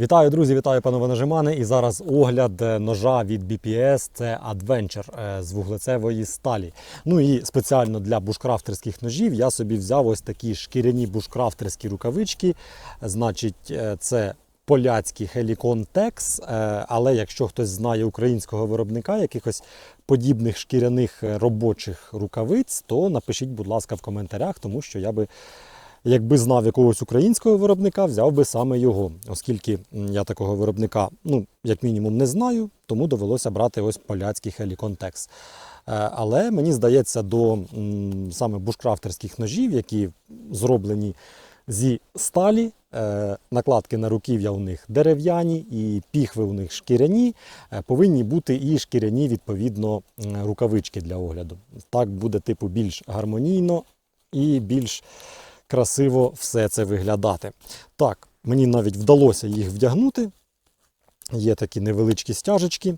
Вітаю, друзі! Вітаю, панове нажимани. І зараз огляд е, ножа від BPS. Це Adventure е, з вуглецевої сталі. Ну і спеціально для бушкрафтерських ножів я собі взяв ось такі шкіряні бушкрафтерські рукавички. Значить, е, це поляцький Helicon Tex, але якщо хтось знає українського виробника якихось подібних шкіряних робочих рукавиць, то напишіть, будь ласка, в коментарях, тому що я би якби знав якогось українського виробника, взяв би саме його, оскільки я такого виробника, ну, як мінімум, не знаю, тому довелося брати ось поляцький Helicon Е, Але мені здається, до саме бушкрафтерських ножів, які зроблені зі сталі, е, накладки на руків'я у них дерев'яні, і піхви у них шкіряні, е, повинні бути і шкіряні, відповідно, рукавички для огляду. Так буде типу більш гармонійно і більш красиво все це виглядати. Так, мені навіть вдалося їх вдягнути. Є такі невеличкі стяжечки.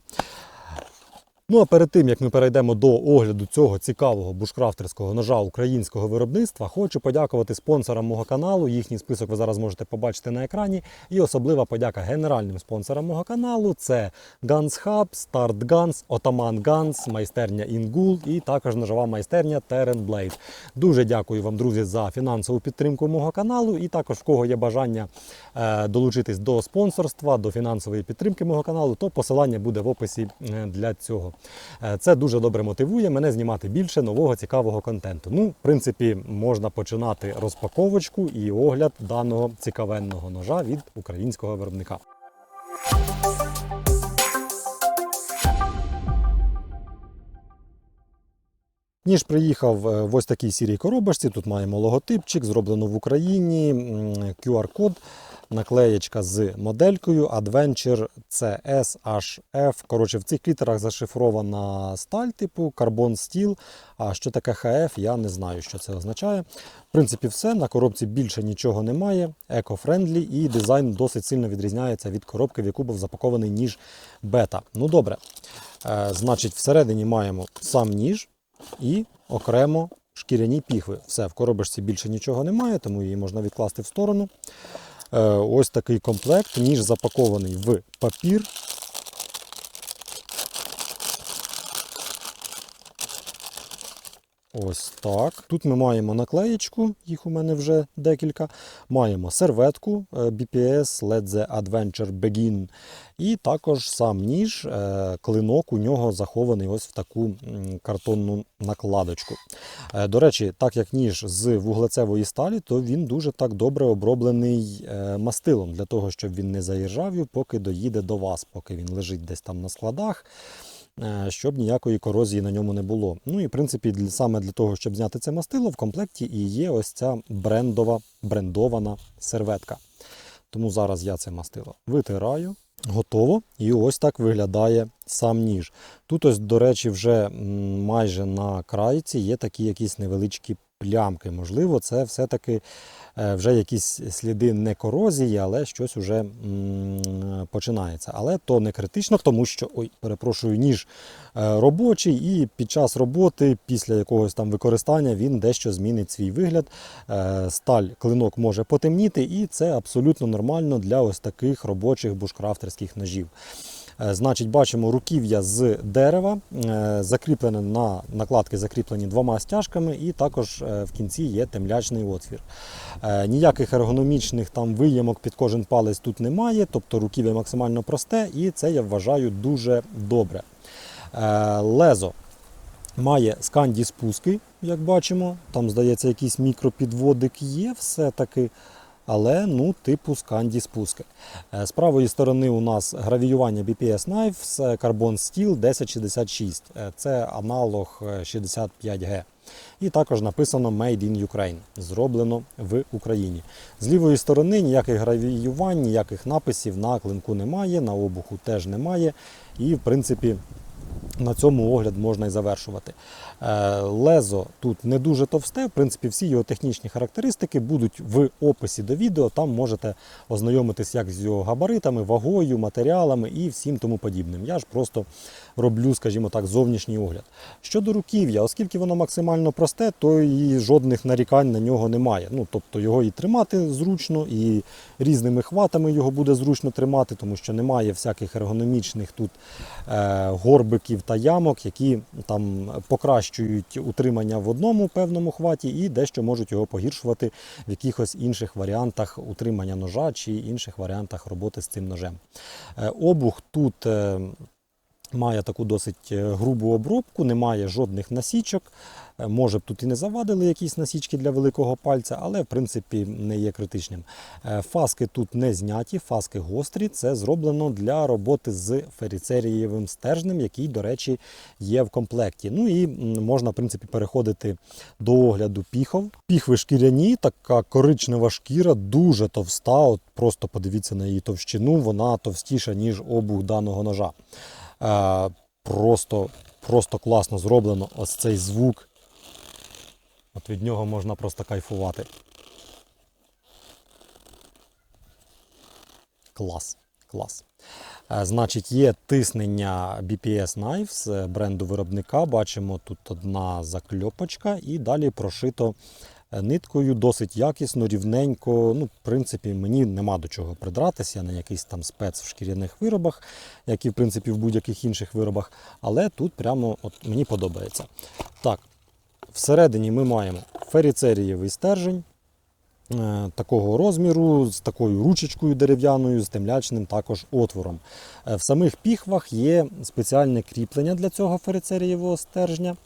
Ну а перед тим як ми перейдемо до огляду цього цікавого бушкрафтерського ножа українського виробництва, хочу подякувати спонсорам мого каналу. Їхній список ви зараз можете побачити на екрані. І особлива подяка генеральним спонсорам мого каналу: це Guns Hub, Start Guns, Ottoman Guns, майстерня Інгул і також ножова майстерня Terran Blade. Дуже дякую вам, друзі, за фінансову підтримку мого каналу. І також в кого є бажання е, долучитись до спонсорства, до фінансової підтримки мого каналу, то посилання буде в описі е, для цього. Е, Це дуже добре мотивує мене знімати більше нового цікавого контенту. Ну, в принципі, можна починати розпаковочку і огляд даного цікавенного ножа від українського виробника. Ніж приїхав е, в ось такій сірій коробочці. Тут маємо логотипчик, зроблено в Україні, QR-код, наклеєчка з моделькою Adventure CS HF. Коротше, в цих літерах зашифрована сталь, типу карбон стіл. А що таке HF, я не знаю, що це означає. В принципі, все. На коробці більше нічого немає. Еко-френдлі і дизайн досить сильно відрізняється від коробки, в яку був запакований ніж бета. Ну добре. Е, Значить, всередині маємо сам ніж і окремо шкіряні піхви. Все, в коробочці більше нічого немає, тому її можна відкласти в сторону. Е, Ось такий комплект, ніж запакований в папір. Ось так. Тут ми маємо наклеєчку, їх у мене вже декілька. Маємо серветку е, BPS Let the Adventure Begin. І також сам ніж, е, клинок у нього захований ось в таку картонну накладочку. Е, До речі, так як ніж з вуглецевої сталі, то він дуже так добре оброблений мастилом для того, щоб він не заїжджав, поки доїде до вас, поки він лежить десь там на складах щоб ніякої корозії на ньому не було. Ну і в принципі, саме для того, щоб зняти це мастило, в комплекті і є ось ця брендова, брендована серветка. Тому зараз я це мастило витираю. Готово. І ось так виглядає сам ніж. Тут, ось, до речі, вже майже на крайці є такі якісь невеличкі плямки. Можливо, це все-таки е, вже якісь сліди не корозії, але щось вже починається. Але то не критично, тому що, ой, перепрошую, ніж е, робочий, і під час роботи, після якогось там використання, він дещо змінить свій вигляд. Е, Сталь, клинок може потемніти, і це абсолютно нормально для ось таких робочих бушкрафтерських ножів. Е, Значить, бачимо руків'я з дерева, е, закріплене на накладки закріплені двома стяжками, і також е, в кінці є темлячний отвір. Ніяких ергономічних там виямок під кожен палець тут немає, тобто руків'я максимально просте, і це я вважаю дуже добре. Лезо має сканді спуски, як бачимо. Там, здається, якийсь мікропідводик є все-таки. Але ну, типу сканді спуски. Е, З правої сторони у нас гравіювання BPS Knife Carbon Steel 1066. Е, Це аналог е, 65G. І також написано Made in Ukraine. Зроблено в Україні. З лівої сторони ніяких гравіювань, ніяких написів на клинку немає, на обуху теж немає. І, в принципі, на цьому огляд можна і завершувати. Е, Лезо тут не дуже товсте. В принципі, всі його технічні характеристики будуть в описі до відео. Там можете ознайомитись як з його габаритами, вагою, матеріалами і всім тому подібним. Я ж просто роблю, скажімо так, зовнішній огляд. Щодо руків'я, оскільки воно максимально просте, то і жодних нарікань на нього немає. Ну, тобто його і тримати зручно, і різними хватами його буде зручно тримати, тому що немає всяких ергономічних тут е, горбиків та ямок, які там покращують утримання в одному певному хваті і дещо можуть його погіршувати в якихось інших варіантах утримання ножа чи інших варіантах роботи з цим ножем. Е, обух тут. Має таку досить е, грубу обробку, немає жодних насічок. Е, Може б тут і не завадили якісь насічки для великого пальця, але в принципі не є критичним. Е, Фаски тут не зняті, фаски гострі. Це зроблено для роботи з феріцерієвим стержнем, який, до речі, є в комплекті. Ну і можна, в принципі, переходити до огляду піхов. Піхви шкіряні, така коричнева шкіра, дуже товста. От просто подивіться на її товщину, вона товстіша, ніж обух даного ножа. Е, Просто, просто класно зроблено. Ось цей звук. От від нього можна просто кайфувати. Клас, клас. Е, Значить, є тиснення BPS Knives е, бренду виробника. Бачимо тут одна закльопочка і далі прошито ниткою досить якісно, рівненько. Ну, в принципі, мені нема до чого придратися. Я не якийсь там спец в шкіряних виробах, як і в принципі в будь-яких інших виробах. Але тут прямо от мені подобається. Так, всередині ми маємо феріцерієвий стержень. е, Такого розміру, з такою ручечкою дерев'яною, з темлячним також отвором. Е, В самих піхвах є спеціальне кріплення для цього ферицерієвого стержня.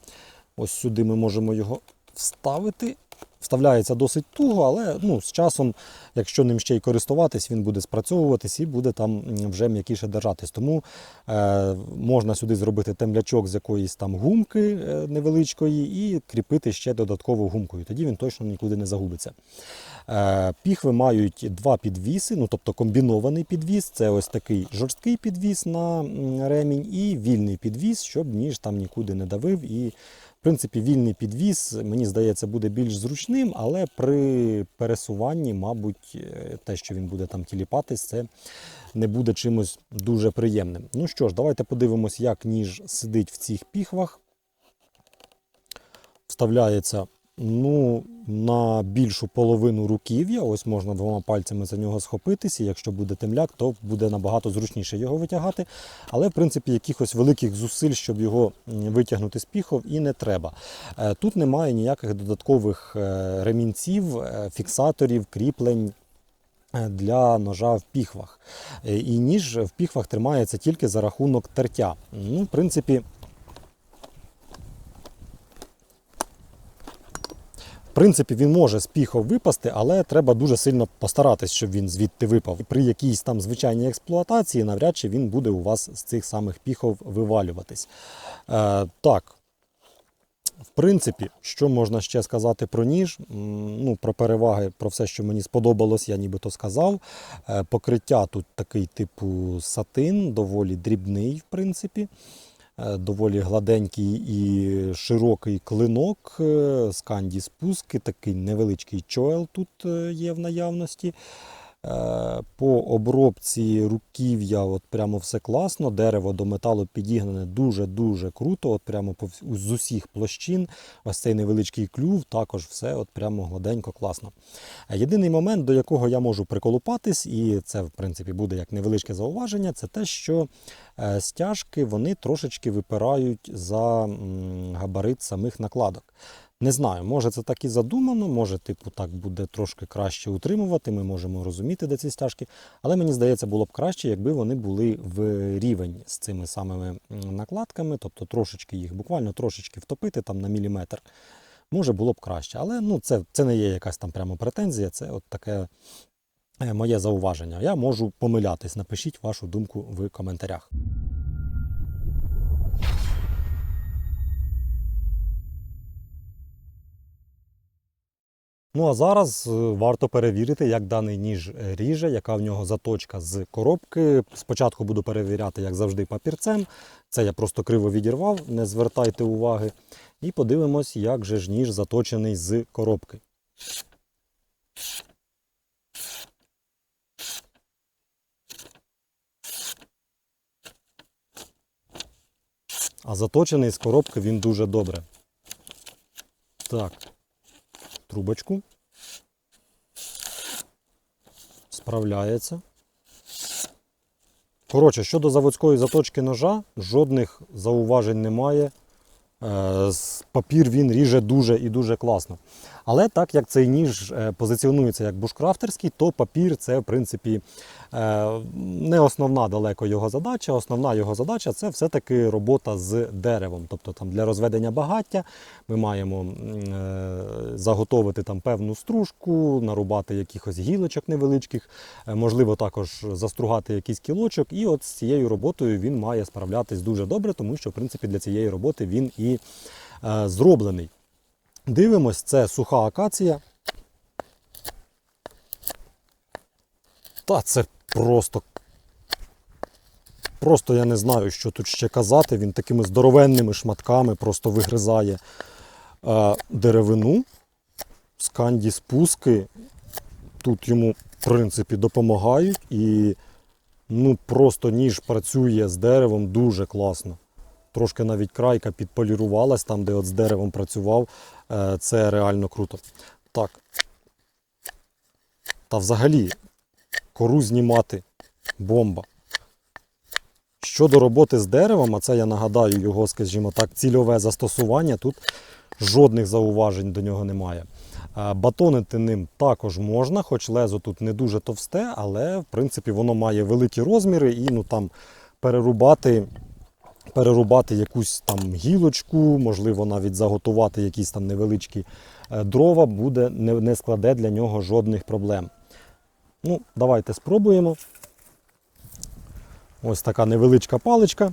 Ось сюди ми можемо його вставити. Вставляється досить туго, але ну, з часом, якщо ним ще й користуватись, він буде спрацьовуватись і буде там вже м'якіше держатись. Тому е, можна сюди зробити темлячок з якоїсь там гумки е, невеличкої і кріпити ще додатково гумкою. Тоді він точно нікуди не загубиться. Е, Піхви мають два підвіси, ну тобто комбінований підвіс. Це ось такий жорсткий підвіс на ремінь і вільний підвіс, щоб ніж там нікуди не давив. І, в принципі, вільний підвіз, мені здається, буде більш зручним, але при пересуванні, мабуть, е, те, що він буде там тіліпатись, це не буде чимось дуже приємним. Ну що ж, давайте подивимось, як ніж сидить в цих піхвах. Вставляється ну, на більшу половину руків'я. Ось можна двома пальцями за нього схопитися. Якщо буде темляк, то буде набагато зручніше його витягати. Але, в принципі, якихось великих зусиль, щоб його витягнути з піхов, і не треба. Е, Тут немає ніяких додаткових е, ремінців, е, фіксаторів, кріплень. Для ножа в піхвах. І ніж в піхвах тримається тільки за рахунок тертя. Ну, в принципі, принципі, він може з піхов випасти, але треба дуже сильно постаратись, щоб він звідти випав. При якійсь там звичайній експлуатації навряд чи він буде у вас з цих самих піхов вивалюватись. Е, так. В принципі, що можна ще сказати про ніж? Ну, про переваги, про все, що мені сподобалось, я нібито сказав. Е, Покриття тут такий типу сатин, доволі дрібний, в принципі. Е, Доволі гладенький і широкий клинок, е, сканді спуски, такий невеличкий чоел тут е, є в наявності. Е, По обробці руків'я от прямо все класно. Дерево до металу підігнане дуже-дуже круто. От прямо з усіх площин. Ось цей невеличкий клюв, також все от прямо гладенько, класно. Е, Єдиний момент, до якого я можу приколупатись, і це в принципі буде як невеличке зауваження, це те, що е, стяжки вони трошечки випирають за габарит самих накладок. Не знаю, може це так і задумано, може, типу, так буде трошки краще утримувати. Ми можемо розуміти, де ці стяжки. Але мені здається, було б краще, якби вони були в рівень з цими самими накладками, тобто трошечки їх, буквально трошечки втопити там на міліметр. Може, було б краще. Але ну, це, це не є якась там прямо претензія, це от таке е, моє зауваження. Я можу помилятись. Напишіть вашу думку в коментарях. Ну а зараз е, варто перевірити, як даний ніж ріже, яка в нього заточка з коробки. Спочатку буду перевіряти, як завжди, папірцем. Це я просто криво відірвав, не звертайте уваги. І подивимось, як же ж ніж заточений з коробки. А заточений з коробки він дуже добре. Так, трубочку. Справляється. Коротше, щодо заводської заточки ножа, жодних зауважень немає. Е, Папір він ріже дуже і дуже класно. Але так як цей ніж е, позиціонується як бушкрафтерський, то папір це в принципі е, не основна далеко його задача. Основна його задача це все-таки робота з деревом. Тобто там для розведення багаття ми маємо е, заготовити там певну стружку, нарубати якихось гілочок невеличких, можливо, також застругати якийсь кілочок. І от з цією роботою він має справлятись дуже добре, тому що в принципі для цієї роботи він і зроблений. Дивимось, це суха акація. Та це просто. Просто я не знаю, що тут ще казати. Він такими здоровенними шматками просто вигризає е, деревину. Сканді спуски. Тут йому, в принципі, допомагають. І ну, просто ніж працює з деревом дуже класно. Трошки навіть крайка підполірувалась там, де от з деревом працював. Е, Це реально круто. Так. Та взагалі, кору знімати бомба. Щодо роботи з деревом, а це я нагадаю його, скажімо так, цільове застосування. Тут жодних зауважень до нього немає. Е, Батонити ним також можна, хоч лезо тут не дуже товсте, але в принципі воно має великі розміри і ну, там, перерубати перерубати якусь там гілочку, можливо, навіть заготувати якісь там невеличкі е, дрова, буде, не, не складе для нього жодних проблем. Ну, давайте спробуємо. Ось така невеличка паличка.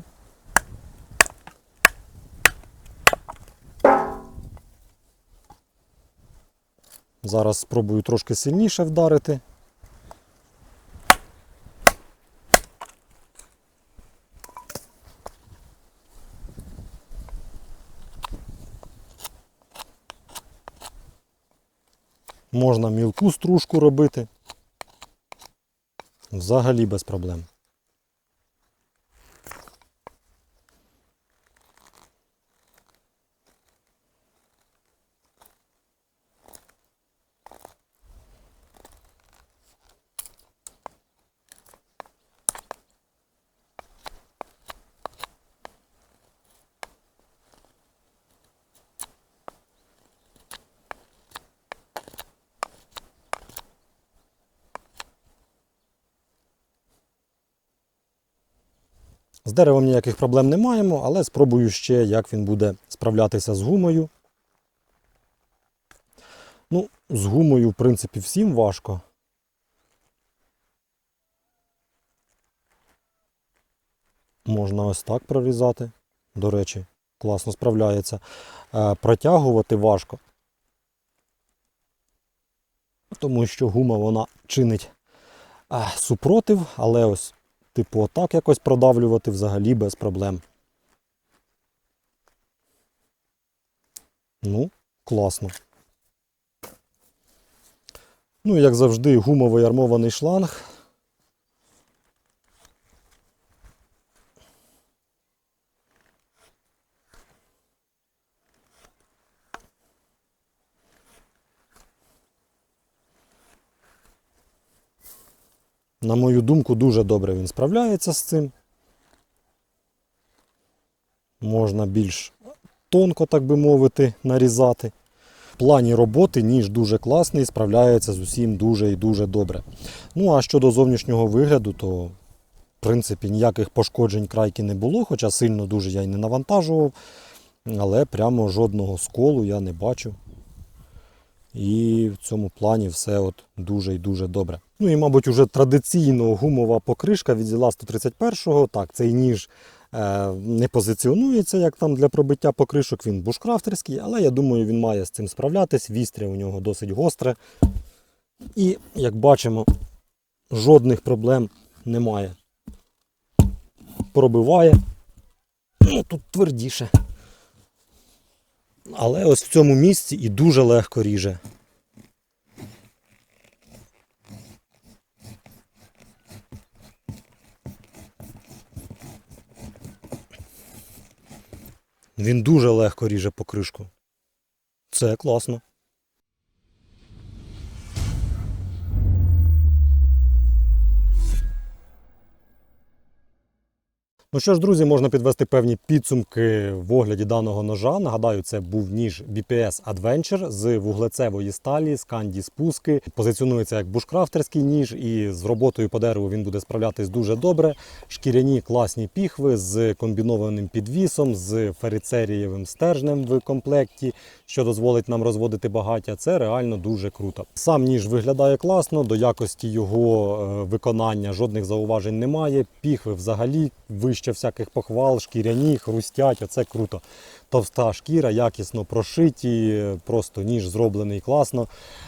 Зараз спробую трошки сильніше вдарити. Можна мілку стружку робити. Взагалі без проблем. З деревом ніяких проблем не маємо, але спробую ще, як він буде справлятися з гумою. Ну, з гумою, в принципі, всім важко. Можна ось так прорізати. До речі, класно справляється. Е, Протягувати важко. Тому що гума вона чинить е, супротив, але ось Типу, отак якось продавлювати взагалі без проблем. Ну, класно. Ну, як завжди, гумовий армований шланг. На мою думку, дуже добре він справляється з цим. Можна більш тонко, так би мовити, нарізати. В плані роботи ніж дуже класний, справляється з усім дуже і дуже добре. Ну а щодо зовнішнього вигляду, то в принципі ніяких пошкоджень крайки не було, хоча сильно дуже я й не навантажував. Але прямо жодного сколу я не бачу. І в цьому плані все от дуже і дуже добре. Ну і, мабуть, уже традиційно гумова покришка від зіла 131-го. Так, цей ніж Е, Не позиціонується як там для пробиття покришок, він бушкрафтерський, але я думаю, він має з цим справлятись. Вістря у нього досить гостре. І, як бачимо, жодних проблем немає. Пробиває. Ну, тут твердіше. Але ось в цьому місці і дуже легко ріже. Він дуже легко ріже покришку. Це класно. Ну що ж, друзі, можна підвести певні підсумки в огляді даного ножа. Нагадаю, це був ніж BPS Adventure з вуглецевої сталі, з канді спуски. Позиціонується як бушкрафтерський ніж, і з роботою по дереву він буде справлятись дуже добре. Шкіряні класні піхви з комбінованим підвісом, з ферицерієвим стержнем в комплекті, що дозволить нам розводити багаття. Це реально дуже круто. Сам ніж виглядає класно, до якості його е, виконання жодних зауважень немає. Піхви взагалі вище всяких похвал, шкіряні, хрустять. Оце круто. Товста шкіра, якісно прошиті, просто ніж зроблений класно.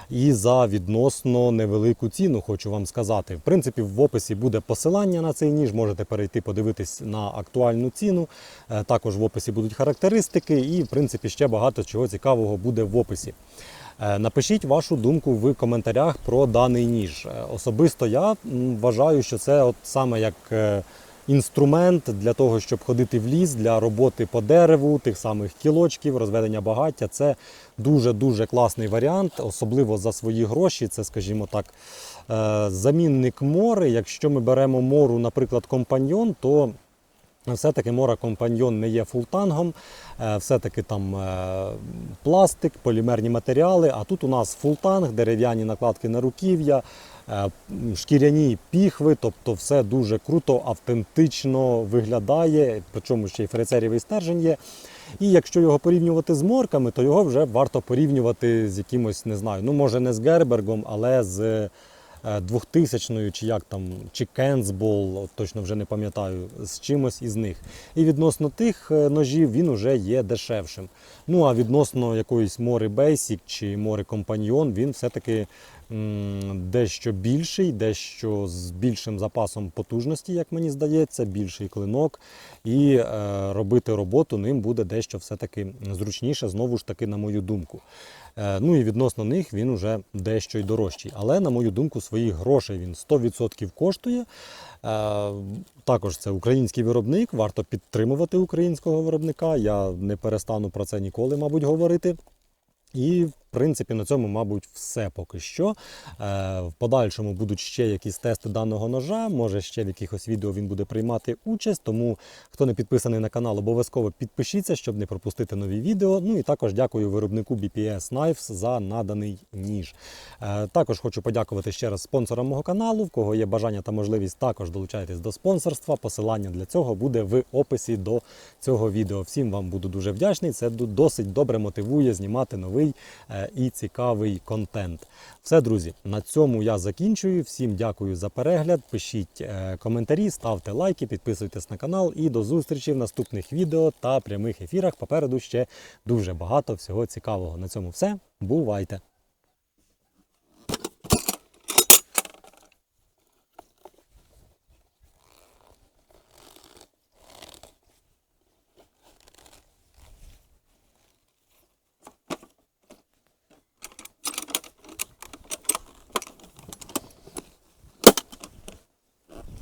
І за відносно невелику ціну, хочу вам сказати. В принципі, в описі буде посилання на цей ніж. Можете перейти подивитись на актуальну ціну. Е, Також в описі будуть характеристики, і в принципі ще багато чого цікавого буде в описі. Е, Напишіть вашу думку в коментарях про даний ніж. Е, Особисто я вважаю, що це от саме як інструмент для того, щоб ходити в ліс, для роботи по дереву, тих самих кілочків, розведення багаття. Це дуже-дуже класний варіант, особливо за свої гроші. Це, скажімо так, е, замінник мори. Якщо ми беремо мору, наприклад, компаньйон, то все-таки мора компаньйон не є фултангом, е, все-таки там е, пластик, полімерні матеріали. А тут у нас фултанг, дерев'яні накладки на руків'я, шкіряні піхви, тобто все дуже круто, автентично виглядає, причому ще й ферицерівий стержень є. І якщо його порівнювати з морками, то його вже варто порівнювати з якимось, не знаю, ну може не з Гербергом, але з е, 2000-ю, чи як там, чи Кенсбол, точно вже не пам'ятаю, з чимось із них. І відносно тих е, ножів він вже є дешевшим. Ну а відносно якоїсь Мори Basic чи Мори Компаньйон, він все-таки дещо більший, дещо з більшим запасом потужності, як мені здається, більший клинок. І е, робити роботу ним буде дещо все-таки зручніше, знову ж таки, на мою думку. Е, Ну і відносно них він вже дещо й дорожчий. Але, на мою думку, своїх грошей він 100% коштує. Е, Також це український виробник, варто підтримувати українського виробника. Я не перестану про це ніколи, мабуть, говорити. І, принципі, на цьому, мабуть, все поки що. Е, В подальшому будуть ще якісь тести даного ножа. Може, ще в якихось відео він буде приймати участь. Тому, хто не підписаний на канал, обов'язково підпишіться, щоб не пропустити нові відео. Ну і також дякую виробнику BPS Knives за наданий ніж. Е, Також хочу подякувати ще раз спонсорам мого каналу. В кого є бажання та можливість, також долучайтесь до спонсорства. Посилання для цього буде в описі до цього відео. Всім вам буду дуже вдячний. Це досить добре мотивує знімати новий е, і цікавий контент. Все, друзі, на цьому я закінчую. Всім дякую за перегляд. Пишіть е, коментарі, ставте лайки, підписуйтесь на канал і до зустрічі в наступних відео та прямих ефірах. Попереду ще дуже багато всього цікавого. На цьому все. Бувайте!